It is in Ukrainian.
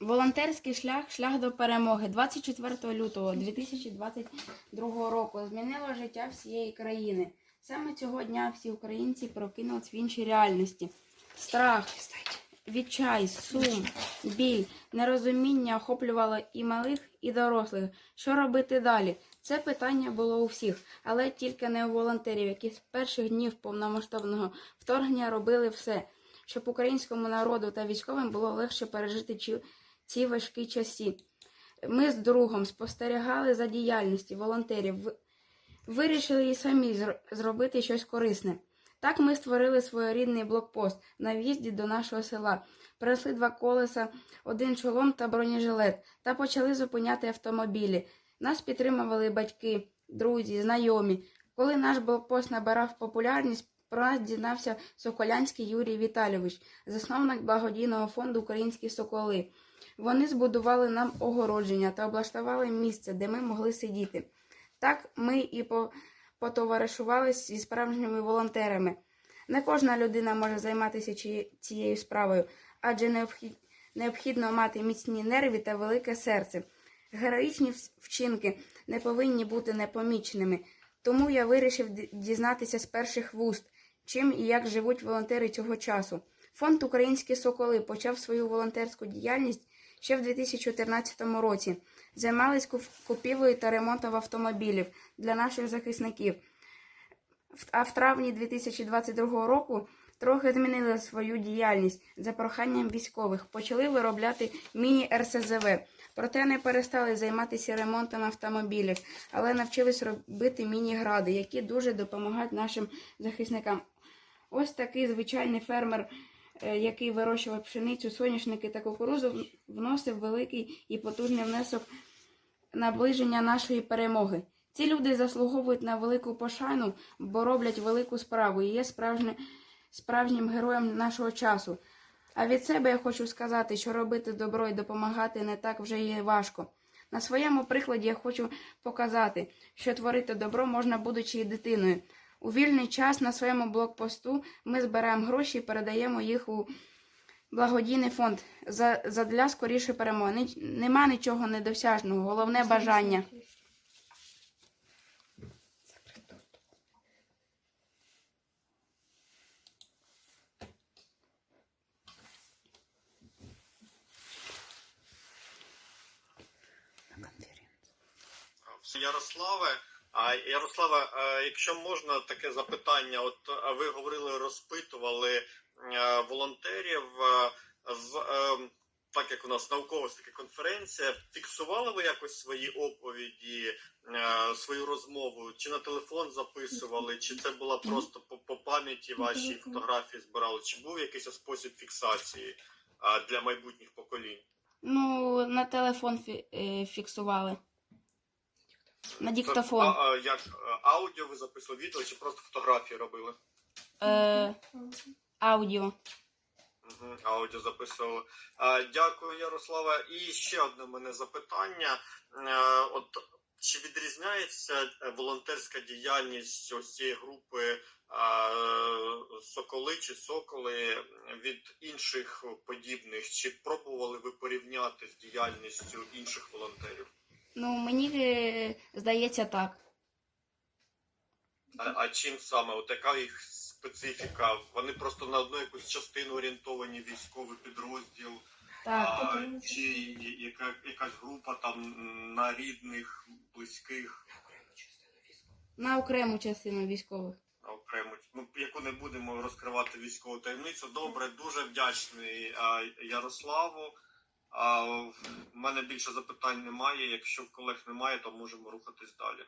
Волонтерський шлях шлях до перемоги 24 лютого 2022 року змінило життя всієї країни. Саме цього дня всі українці прокинулись в іншій реальності. Страх, відчай, сум, біль, нерозуміння охоплювало і малих, і дорослих. Що робити далі? Це питання було у всіх, але тільки не у волонтерів, які з перших днів повномасштабного вторгнення робили все, щоб українському народу та військовим було легше пережити ці- важкі часи. Ми з другом спостерігали за діяльністю волонтерів, вирішили і самі зробити щось корисне. Так ми створили своєрідний блокпост на в'їзді до нашого села. Принесли два колеса, один чолом та бронежилет та почали зупиняти автомобілі. Нас підтримували батьки, друзі, знайомі. Коли наш блокпост набирав популярність, про нас дізнався Соколянський Юрій Віталійович, засновник благодійного фонду Українські Соколи. Вони збудували нам огородження та облаштували місце, де ми могли сидіти. Так ми і по- потоваришувалися зі справжніми волонтерами. Не кожна людина може займатися цією справою, адже необхідно мати міцні нерви та велике серце. Героїчні вчинки не повинні бути непоміченими. Тому я вирішив дізнатися з перших вуст, чим і як живуть волонтери цього часу. Фонд Українські Соколи почав свою волонтерську діяльність ще в 2014 році. Займались купівлею та ремонтом автомобілів для наших захисників. А в травні 2022 року трохи змінили свою діяльність за проханням військових. Почали виробляти міні-РСЗВ. Проте не перестали займатися ремонтом автомобілів, але навчились робити міні-гради, які дуже допомагають нашим захисникам. Ось такий звичайний фермер, який вирощував пшеницю, соняшники та кукурузу, вносив великий і потужний внесок наближення нашої перемоги. Ці люди заслуговують на велику пошану, бо роблять велику справу і є справжні, справжнім героєм нашого часу. А від себе я хочу сказати, що робити добро і допомагати не так вже і важко. На своєму прикладі я хочу показати, що творити добро можна, будучи і дитиною. У вільний час на своєму блокпосту ми збираємо гроші і передаємо їх у благодійний фонд за, задля скоріше перемоги. Нема нічого недосяжного, головне бажання. Ярославе, а Ярославе, е, якщо можна таке запитання, от ви говорили, розпитували е, волонтерів в е, так як у нас наукова така конференція, фіксували ви якось свої оповіді, свою розмову, чи на телефон записували, чи це була просто по, по пам'яті ваші фотографії збирали, чи був якийсь спосіб фіксації для майбутніх поколінь? Ну, на телефон фі- фіксували. На диктофон. А, а, як аудіо ви записували відео, чи просто фотографії робили? Е, аудіо. Угу, аудіо записували. А, дякую, Ярослава. І ще одне мене запитання. Е, от чи відрізняється е, волонтерська діяльність ось цієї групи е, соколи чи соколи від інших подібних? Чи пробували ви порівняти з діяльністю інших волонтерів? Ну, мені е, здається так. А, а чим саме? От яка їх специфіка? Вони просто на одну якусь частину орієнтовані військовий підрозділ. Так. А, чи яка, якась група там на рідних, близьких, На окрему частину військових. а, окремо, ну, яку не будемо розкривати військову таємницю. Добре, дуже вдячний а, Ярославу. Мене більше запитань немає. Якщо в колег немає, то можемо рухатись далі.